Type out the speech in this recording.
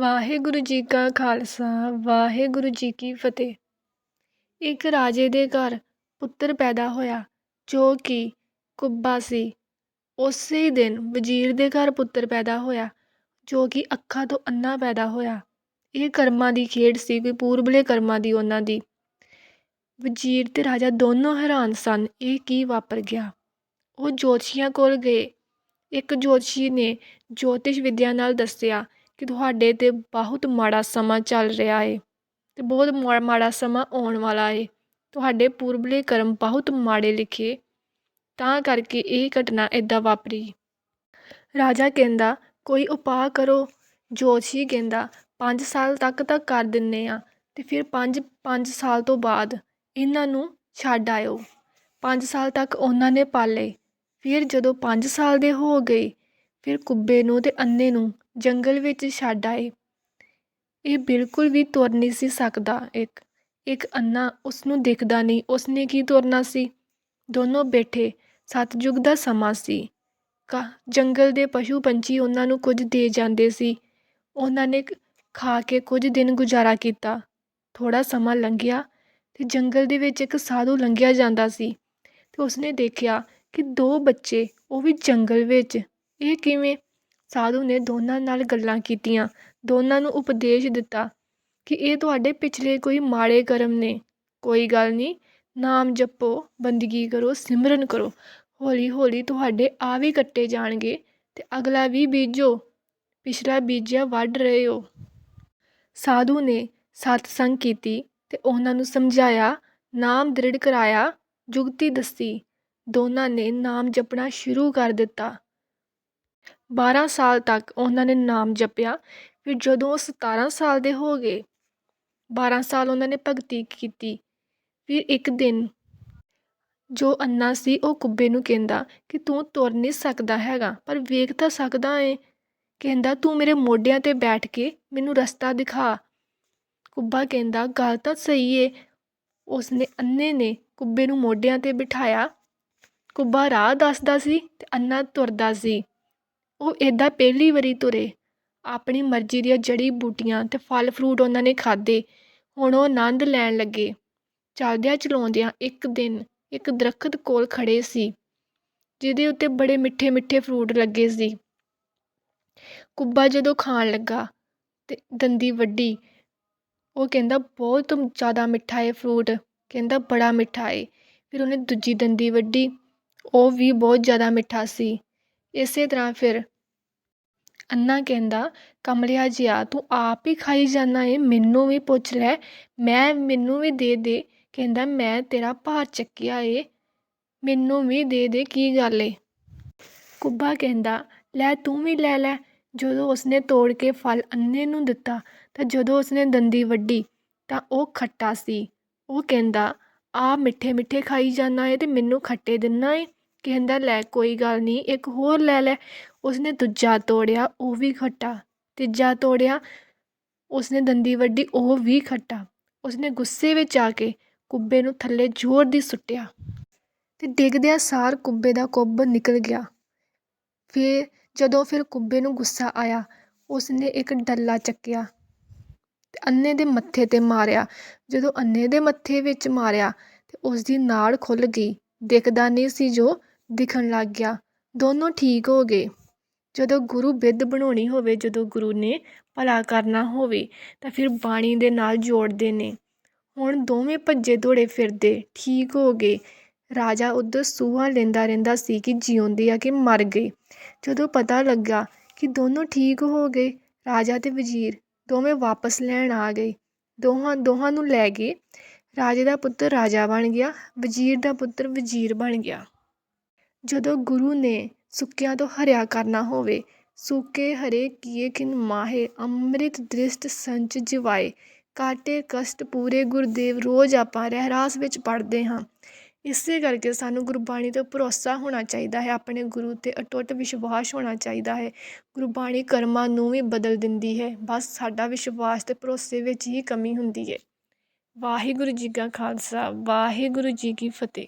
ਵਾਹਿਗੁਰੂ ਜੀ ਕਾ ਖਾਲਸਾ, ਵਾਹਿਗੁਰੂ ਜੀ ਕੀ ਫਤਿਹ। ਇੱਕ ਰਾਜੇ ਦੇ ਘਰ ਪੁੱਤਰ ਪੈਦਾ ਹੋਇਆ, ਜੋ ਕਿ ਕੁੱਬਾ ਸੀ। ਉਸੇ ਦਿਨ ਵਜ਼ੀਰ ਦੇ ਘਰ ਪੁੱਤਰ ਪੈਦਾ ਹੋਇਆ, ਜੋ ਕਿ ਅੱਖਾਂ ਤੋਂ ਅੰਨਾ ਪੈਦਾ ਹੋਇਆ। ਇਹ ਕਰਮਾਂ ਦੀ ਖੇਡ ਸੀ ਕੋਈ ਪੂਰਬਲੇ ਕਰਮਾਂ ਦੀ ਉਹਨਾਂ ਦੀ। ਵਜ਼ੀਰ ਤੇ ਰਾਜਾ ਦੋਨੋਂ ਹੈਰਾਨ ਸਨ, ਇਹ ਕੀ ਵਾਪਰ ਗਿਆ। ਉਹ ਜੋਤਸ਼ੀਆਂ ਕੋਲ ਗਏ। ਇੱਕ ਜੋਤਸ਼ੀ ਨੇ ਜੋਤਿਸ਼ ਵਿਦਿਆ ਨਾਲ ਦੱਸਿਆ ਕਿ ਤੁਹਾਡੇ 'ਤੇ ਬਹੁਤ ਮਾੜਾ ਸਮਾਂ ਚੱਲ ਰਿਹਾ ਏ ਅਤੇ ਬਹੁਤ ਮਾ, ਮਾੜਾ ਸਮਾਂ ਆਉਣ ਵਾਲਾ ਏ। ਤੁਹਾਡੇ ਪੂਰਬਲੇ ਕਰਮ ਬਹੁਤ ਮਾੜੇ ਲਿਖੇ, ਤਾਂ ਕਰਕੇ ਇਹ ਘਟਨਾ ਇੱਦਾਂ ਵਾਪਰੀ। ਰਾਜਾ ਕਹਿੰਦਾ, ਕੋਈ ਉਪਾਅ ਕਰੋ। ਜੋਤਸ਼ੀ ਕਹਿੰਦਾ, ਪੰਜ ਸਾਲ ਤੱਕ ਤਾਂ ਕਰ ਦਿੰਦੇ ਆ ਅਤੇ ਫਿਰ ਪੰਜ ਪੰਜ ਸਾਲ ਤੋਂ ਬਾਅਦ ਇਹਨਾਂ ਨੂੰ ਛੱਡ ਆਇਓ। ਪੰਜ ਸਾਲ ਤੱਕ ਉਹਨਾਂ ਨੇ ਪਾਲੇ। ਫਿਰ ਜਦੋਂ ਪੰਜ ਸਾਲ ਦੇ ਹੋ ਗਏ, ਫਿਰ ਕੁੱਬੇ ਨੂੰ ਅਤੇ ਅੰਨੇ ਨੂੰ ਜੰਗਲ ਵਿੱਚ ਛੱਡ ਆਏ। ਇਹ ਬਿਲਕੁਲ ਵੀ ਤੁਰ ਨਹੀਂ ਸੀ ਸਕਦਾ ਇੱਕ। ਇੱਕ ਅੰਨਾ ਉਸ ਨੂੰ ਦਿਖਦਾ ਨਹੀਂ, ਉਸਨੇ ਕੀ ਤੁਰਨਾ ਸੀ? ਦੋਨੋਂ ਬੈਠੇ, ਸਤਜੁਗ ਦਾ ਸਮਾਂ ਸੀ। ਕਾ, ਜੰਗਲ ਦੇ ਪਸ਼ੂ ਪੰਛੀ ਉਹਨਾਂ ਨੂੰ ਕੁਝ ਦੇ ਜਾਂਦੇ ਸੀ। ਉਹਨਾਂ ਨੇ ਖਾ ਕੇ ਕੁਝ ਦਿਨ ਗੁਜ਼ਾਰਾ ਕੀਤਾ। ਥੋੜ੍ਹਾ ਸਮਾਂ ਲੰਘਿਆ ਅਤੇ ਜੰਗਲ ਦੇ ਵਿੱਚ ਇੱਕ ਸਾਧੂ ਲੰਘਿਆ ਜਾਂਦਾ ਸੀ ਅਤੇ ਉਸਨੇ ਦੇਖਿਆ ਕਿ ਦੋ ਬੱਚੇ, ਉਹ ਵੀ ਜੰਗਲ ਵਿੱਚ। ਇਹ ਕਿਵੇਂ? ਸਾਧੂ ਨੇ ਦੋਨਾਂ ਨਾਲ ਗੱਲਾਂ ਕੀਤੀਆਂ। ਦੋਨਾਂ ਨੂੰ ਉਪਦੇਸ਼ ਦਿੱਤਾ ਕਿ ਇਹ ਤੁਹਾਡੇ ਪਿਛਲੇ ਕੋਈ ਮਾੜੇ ਕਰਮ ਨੇ। ਕੋਈ ਗੱਲ ਨਹੀਂ, ਨਾਮ ਜਪੋ, ਬੰਦਗੀ ਕਰੋ, ਸਿਮਰਨ ਕਰੋ। ਹੌਲੀ ਹੌਲੀ ਤੁਹਾਡੇ ਆ ਵੀ ਕੱਟੇ ਜਾਣਗੇ ਅਤੇ ਅਗਲਾ ਵੀ ਬੀਜੋ। ਪਿਛਲਾ ਬੀਜਿਆ ਵੱਢ ਰਹੇ ਹੋ। ਸਾਧੂ ਨੇ ਸਤਸੰਗ ਕੀਤੀ ਅਤੇ ਉਹਨਾਂ ਨੂੰ ਸਮਝਾਇਆ, ਨਾਮ ਦ੍ਰਿੜ ਕਰਾਇਆ, ਜੁਗਤੀ ਦੱਸੀ। ਦੋਨਾਂ ਨੇ ਨਾਮ ਜਪਣਾ ਸ਼ੁਰੂ ਕਰ ਦਿੱਤਾ। ਬਾਰ੍ਹਾਂ ਸਾਲ ਤੱਕ ਉਹਨਾਂ ਨੇ ਨਾਮ ਜਪਿਆ। ਫਿਰ ਜਦੋਂ ਉਹ ਸਤਾਰ੍ਹਾਂ ਸਾਲ ਦੇ ਹੋ ਗਏ ਬਾਰ੍ਹਾਂ ਸਾਲ ਉਹਨਾਂ ਨੇ ਭਗਤੀ ਕੀਤੀ। ਫਿਰ ਇੱਕ ਦਿਨ ਜੋ ਅੰਨਾ ਸੀ, ਉਹ ਕੁੱਬੇ ਨੂੰ ਕਹਿੰਦਾ ਕਿ ਤੂੰ ਤੁਰ ਨਹੀਂ ਸਕਦਾ ਹੈਗਾ, ਪਰ ਵੇਖ ਤਾਂ ਸਕਦਾ ਏ। ਕਹਿੰਦਾ, ਤੂੰ ਮੇਰੇ ਮੋਢਿਆਂ 'ਤੇ ਬੈਠ ਕੇ ਮੈਨੂੰ ਰਸਤਾ ਦਿਖਾ। ਕੁੱਬਾ ਕਹਿੰਦਾ, ਗੱਲ ਤਾਂ ਸਹੀ ਏ। ਉਸਨੇ ਅੰਨੇ ਨੇ ਕੁੱਬੇ ਨੂੰ ਮੋਢਿਆਂ 'ਤੇ ਬਿਠਾਇਆ। ਕੁੱਬਾ ਰਾਹ ਦੱਸਦਾ ਸੀ ਤੇ ਅੰਨਾ ਤੁਰਦਾ ਸੀ। ਉਹ ਇੱਦਾਂ ਪਹਿਲੀ ਵਾਰੀ ਤੁਰੇ। ਆਪਣੀ ਮਰਜ਼ੀ ਦੀਆਂ ਜੜੀ ਬੂਟੀਆਂ ਅਤੇ ਫਲ ਫਰੂਟ ਉਹਨਾਂ ਨੇ ਖਾਧੇ। ਹੁਣ ਉਹ ਆਨੰਦ ਲੈਣ ਲੱਗੇ। ਚਲਦਿਆਂ ਚਲਾਉਂਦਿਆਂ ਇੱਕ ਦਿਨ ਇੱਕ ਦਰਖਤ ਕੋਲ ਖੜ੍ਹੇ ਸੀ, ਜਿਹਦੇ ਉੱਤੇ ਬੜੇ ਮਿੱਠੇ ਮਿੱਠੇ ਫਰੂਟ ਲੱਗੇ ਸੀ। ਕੁੱਬਾ ਜਦੋਂ ਖਾਣ ਲੱਗਾ ਤੇ ਦੰਦੀ ਵੱਡੀ, ਉਹ ਕਹਿੰਦਾ, ਬਹੁਤ ਜ਼ਿਆਦਾ ਮਿੱਠਾ ਹੈ ਫਰੂਟ। ਕਹਿੰਦਾ, ਬੜਾ ਮਿੱਠਾ ਹੈ ਫਿਰ ਉਹਨੇ ਦੂਜੀ ਦੰਦੀ ਵੱਡੀ, ਉਹ ਵੀ ਬਹੁਤ ਜ਼ਿਆਦਾ ਮਿੱਠਾ ਸੀ। ਇਸੇ ਤਰ੍ਹਾਂ ਫਿਰ ਅੰਨਾ ਕਹਿੰਦਾ, ਕਮਲਿਆ ਜਿਹਾ ਤੂੰ ਆਪ ਹੀ ਖਾਈ ਜਾਂਦਾ ਏ, ਮੈਨੂੰ ਵੀ ਪੁੱਛ ਲੈ, ਮੈਂ, ਮੈਨੂੰ ਵੀ ਦੇ ਦੇ। ਕਹਿੰਦਾ, ਮੈਂ ਤੇਰਾ ਭਾਰ ਚੱਕਿਆ ਏ, ਮੈਨੂੰ ਵੀ ਦੇ ਦੇ, ਕੀ ਗੱਲ ਏ? ਕੁੱਬਾ ਕਹਿੰਦਾ, ਲੈ, ਤੂੰ ਵੀ ਲੈ ਲੈ। ਜਦੋਂ ਉਸਨੇ ਤੋੜ ਕੇ ਫਲ ਅੰਨੇ ਨੂੰ ਦਿੱਤਾ, ਤਾਂ ਜਦੋਂ ਉਸਨੇ ਦੰਦੀ ਵੱਡੀ ਤਾਂ ਉਹ ਖੱਟਾ ਸੀ। ਉਹ ਕਹਿੰਦਾ ਆ ਮਿੱਠੇ ਮਿੱਠੇ ਖਾਈ ਜਾਂਦਾ ਏ ਤੇ ਮੈਨੂੰ ਖੱਟੇ ਦਿੰਨਾ ਏ? ਕਹਿੰਦਾ, ਲੈ, ਕੋਈ ਗੱਲ ਨਹੀਂ ਇੱਕ ਹੋਰ ਲੈ ਲੈ। ਉਸਨੇ ਦੂਜਾ ਤੋੜਿਆ, ਉਹ ਵੀ ਖੱਟਾ। ਤੀਜਾ ਤੋੜਿਆ, ਉਸਨੇ ਦੰਦੀ ਵੱਡੀ ਉਹ ਵੀ ਖੱਟਾ। ਉਸਨੇ ਗੁੱਸੇ ਵਿੱਚ ਆ ਕੇ ਕੁੱਬੇ ਨੂੰ ਥੱਲੇ ਜ਼ੋਰ ਦੀ ਸੁੱਟਿਆ ਤੇ ਡਿੱਗਦਿਆਂ ਸਾਰ ਕੁੱਬੇ ਦਾ ਕੁੱਬ ਨਿਕਲ ਗਿਆ। ਫਿਰ ਜਦੋਂ ਫਿਰ ਕੁੱਬੇ ਨੂੰ ਗੁੱਸਾ ਆਇਆ, ਉਸਨੇ ਇੱਕ ਡੱਲਾ ਚੱਕਿਆ ਤੇ ਅੰਨੇ ਦੇ ਮੱਥੇ 'ਤੇ ਮਾਰਿਆ। ਜਦੋਂ ਅੰਨੇ ਦੇ ਮੱਥੇ ਵਿੱਚ ਮਾਰਿਆ ਤੇ ਉਸ ਦੀ ਨਾੜ ਖੁੱਲ ਗਈ। ਦਿਖਦਾ ਨਹੀਂ ਸੀ ਜੋ ਦਿਖਣ ਲੱਗ ਗਿਆ। ਦੋਨੋਂ ਠੀਕ ਹੋ ਗਏ। ਜਦੋਂ ਗੁਰੂ ਬਿੱਧ ਬਣਾਉਣੀ ਹੋਵੇ, ਜਦੋਂ ਗੁਰੂ ਨੇ ਭਲਾ ਕਰਨਾ ਹੋਵੇ, ਤਾਂ ਫਿਰ ਬਾਣੀ ਦੇ ਨਾਲ ਜੋੜਦੇ ਨੇ। ਹੁਣ ਦੋਵੇਂ ਭੱਜੇ ਦੌੜੇ ਫਿਰਦੇ, ਠੀਕ ਹੋ ਗਏ। ਰਾਜਾ ਉੱਧਰ ਸੂਹਾ ਲੈਂਦਾ ਰਹਿੰਦਾ ਸੀ ਕਿ ਜਿਉਂਦੇ ਆ ਕਿ ਮਰ ਗਏ। ਜਦੋਂ ਪਤਾ ਲੱਗਾ ਕਿ ਦੋਨੋਂ ਠੀਕ ਹੋ ਗਏ, ਰਾਜਾ ਤੇ ਵਜ਼ੀਰ ਦੋਵੇਂ ਵਾਪਸ ਲੈਣ ਆ ਗਏ। ਦੋਹਾਂ ਦੋਹਾਂ ਨੂੰ ਲੈ ਗਏ ਰਾਜੇ ਦਾ ਪੁੱਤਰ ਰਾਜਾ ਬਣ ਗਿਆ, ਵਜ਼ੀਰ ਦਾ ਪੁੱਤਰ ਵਜ਼ੀਰ ਬਣ ਗਿਆ। ਜਦੋਂ ਗੁਰੂ ਨੇ ਸੁੱਕਿਆਂ ਤੋਂ ਹਰਿਆ ਕਰਨਾ ਹੋਵੇ, ਸੂਕੇ ਹਰੇ ਕੀਏ ਕਿਨ ਮਾਹੇ, ਅੰਮ੍ਰਿਤ ਦ੍ਰਿਸ਼ਟ ਸੰਚ ਜਿਵਾਏ, ਕਾਟੇ ਕਸ਼ਟ ਪੂਰੇ ਗੁਰਦੇਵ ਰੋਜ਼ ਆਪਾਂ ਰਹਿਰਾਸ ਵਿੱਚ ਪੜ੍ਹਦੇ ਹਾਂ। ਇਸੇ ਕਰਕੇ ਸਾਨੂੰ ਗੁਰਬਾਣੀ ਤੇ ਭਰੋਸਾ ਹੋਣਾ ਚਾਹੀਦਾ ਹੈ, ਆਪਣੇ ਗੁਰੂ 'ਤੇ ਅਟੁੱਟ ਵਿਸ਼ਵਾਸ ਹੋਣਾ ਚਾਹੀਦਾ ਹੈ। ਗੁਰਬਾਣੀ ਕਰਮਾਂ ਨੂੰ ਵੀ ਬਦਲ ਦਿੰਦੀ ਹੈ, ਬਸ ਸਾਡਾ ਵਿਸ਼ਵਾਸ ਅਤੇ ਭਰੋਸੇ ਵਿੱਚ ਹੀ ਕਮੀ ਹੁੰਦੀ ਹੈ। ਵਾਹਿਗੁਰੂ ਜੀ ਕਾ ਖਾਲਸਾ, ਵਾਹਿਗੁਰੂ ਜੀ ਕੀ ਫਤਿਹ।